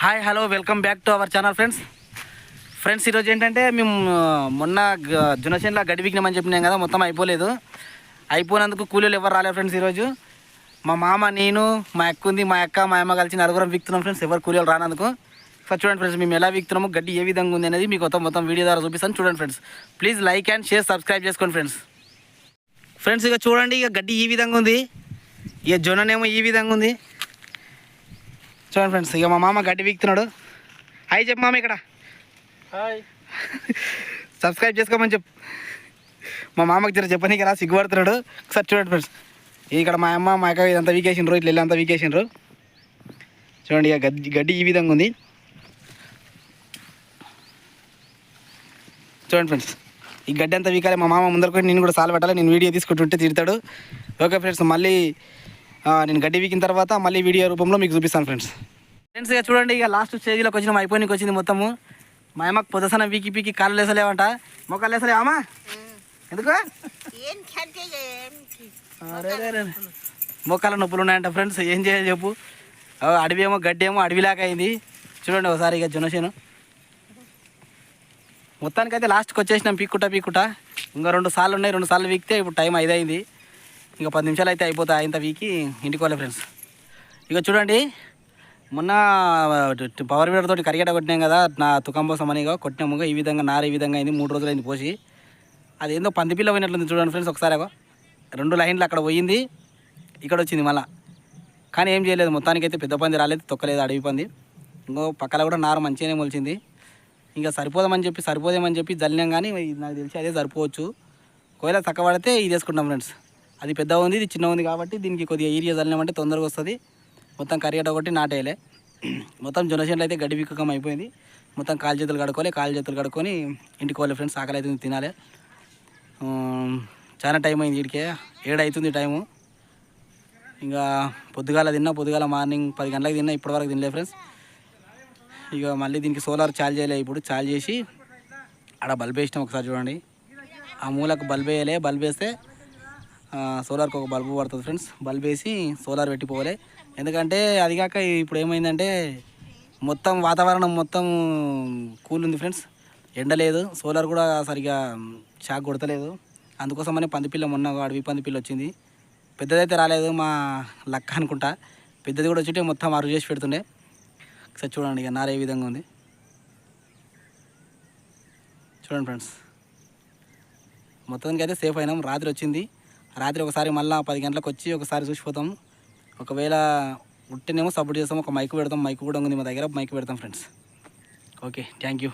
Hi hello welcome back to our channel friends friends ఈరోజు ఏంటంటే మేము మొన్న గ- జునసేనలో గడి చెప్పినాం కదా మొత్తం అయిపోలేదు. అయిపోయినందుకు కూలీలు ఎవరు రాలేదు ఫ్రెండ్స్ ఈరోజు. మా మామ నేను మా అక్క ఉంది మా అక్క మా అమ్మ కలిసి నలుగురం విక్తున్నాం ఫ్రెండ్స్ ఎవరు కూలీలు రానందుకు. ఫస్ట్ చూడండి ఫ్రెండ్స్ మేము ఎలా విక్తున్నాము గడ్డి ఏ విధంగా ఉంది అనేది మీకు మొత్తం మొత్తం వీడియో ద్వారా చూపిస్తాను. చూడండి friends please like and share subscribe చేసుకోండి ఫ్రెండ్స్ ఫ్రెండ్స్ ఇక చూడండి ఇక గడ్డి ఈ విధంగా ఉంది. ఇక జొన్ననేమో ఈ విధంగా ఉంది. చూడండి ఫ్రెండ్స్ ఇక మా మామ గడ్డి వీక్తున్నాడు. హాయ్ చెప్పు మామ ఇక్కడ. హాయ్. సబ్స్క్రైబ్ చేసుకోమని చెప్పు. మా మామకి జర చెప్పనీకి రా సిగ్గుపడుతున్నాడు. ఒకసారి చూడండి ఫ్రెండ్స్. ఇక్కడ మా అమ్మ మా అక్క ఇదంతా వీకేసిండ్రు ఇట్లా వెళ్ళి అంతా వీకేసిండ్రు. చూడండి ఇక గడ్డి గడ్డి ఈ విధంగా ఉంది. చూడండి ఫ్రెండ్స్ ఈ గడ్డి అంతా వీకాలి. మా మామ ముందరకు నేను కూడా సాల్ పెట్టాలి. నేను వీడియో తీసుకుంటుంటే తిడతాడు. ఓకే ఫ్రెండ్స్ మళ్ళీ నేను గడ్డి వీకిన తర్వాత మళ్ళీ వీడియో రూపంలో మీకు చూపిస్తాను ఫ్రెండ్స్ ఫ్రెండ్స్ ఇక చూడండి ఇక లాస్ట్ స్టేజ్లోకి వచ్చిన అయిపోయినకి వచ్చింది మొత్తము. మా అమ్మకి పొదసన వీకి పీకి కాళ్ళు లేసలేవంట. మొక్కలు లేసలేవా అమ్మా? ఎందుకు. మోకాల నొప్పులు ఉన్నాయంట ఫ్రెండ్స్ ఏం చేయాలి చెప్పు. అడవి ఏమో గడ్డి ఏమో అడవిలాగా అయింది. చూడండి ఒకసారి ఇక జునసేను మొత్తానికైతే లాస్ట్కి వచ్చేసినాం పీక్కుట పీక్కుట. ఇంకా రెండు సార్లు ఉన్నాయి రెండు సార్లు వీక్తే ఇప్పుడు టైం ఐదు అయింది ఇంకా పది నిమిషాలు అయితే అయిపోతాయి ఇంత వీకి ఇంటికి వాళ్ళే ఫ్రెండ్స్ ఇక చూడండి మొన్న పవర్ వీడర్ తోటి కరిగేట కొట్టినాం కదా నా తుకంబోసం అని ఇక కొట్టినాము ఈ విధంగా నార ఈ విధంగా అయింది మూడు రోజులు అయింది పోసి. అది ఏందో పందిపిల్ల పోయినట్లుంది చూడండి ఫ్రెండ్స్ ఒకసారి రెండు లైన్లు అక్కడ పోయింది ఇక్కడ వచ్చింది మళ్ళా. కానీ ఏం చేయలేదు మొత్తానికి అయితే పెద్ద పంది రాలేదు తొక్కలేదు అడవి పంది. ఇంకో పక్కల కూడా నార మంచిగానే మొలిచింది. ఇంకా సరిపోదామని చెప్పి సరిపోదేమని చెప్పి జల్లినాం కానీ ఇది నాకు తెలిసి అదే సరిపోవచ్చు. ఒకవేళ తక్కువ పడితే ఇది వేసుకుంటాం ఫ్రెండ్స్ అది పెద్దగా ఉంది ఇది చిన్న ఉంది కాబట్టి దీనికి కొద్దిగా ఏరియా చల్లినామంటే తొందరగా వస్తుంది. మొత్తం కరిగట ఒకటి నాటేయలే. మొత్తం జొన్నసేంట్లు అయితే గడ్డి విక్కకం అయిపోయింది. మొత్తం కాలు చేతులు కడుక్కోవాలి కాలు చేతులు కడుక్కొని ఇంటికి పోవాలి ఫ్రెండ్స్ ఆకలి అవుతుంది తినాలి. చాలా టైం అయింది వీడికే ఏడవుతుంది టైము. ఇంకా పొద్దుగాల తిన్నా పొద్దుగాల మార్నింగ్ పది గంటలకు తిన్నా ఇప్పటివరకు తినలే ఫ్రెండ్స్. ఇక మళ్ళీ దీనికి సోలార్ చార్జ్ చేయలే ఇప్పుడు చార్జ్ చేసి ఆడ బల్బ్ వేసినాం ఒకసారి చూడండి. ఆ మూలకు బల్బ్ వేయలే బల్బ్ వేస్తే సోలార్కి ఒక బల్బు పడుతుంది ఫ్రెండ్స్. బల్బ్ వేసి సోలార్ పెట్టిపోవాలి. ఎందుకంటే అది కాక ఇప్పుడు ఏమైందంటే మొత్తం వాతావరణం మొత్తం కూల్ ఉంది ఫ్రెండ్స్. ఎండ లేదు. సోలార్ కూడా సరిగా షాక్ కొడతలేదు. అందుకోసమనే పందిపిల్ల మొన్న అడవి పందిపిల్ల వచ్చింది. పెద్దదైతే రాలేదు మా లక్క అనుకుంటా. పెద్దది కూడా వచ్చి మొత్తం అరుగు చేసి పెడుతుండే. ఒకసారి చూడండి ఇక నారే విధంగా ఉంది. చూడండి ఫ్రెండ్స్. మొత్తానికి అయితే సేఫ్ అయినాం. రాత్రి వచ్చింది. రాత్రి ఒకసారి మళ్ళీ పది గంటలకు వచ్చి ఒకసారి చూసిపోతాం ఒకవేళ ఉట్టినేమో సపోర్ట్ చేస్తాం ఒక మైక్ పెడతాం మైక్ కూడా ఉంది మా దగ్గర మైక్ పెడతాం ఫ్రెండ్స్ ఓకే థ్యాంక్ యూ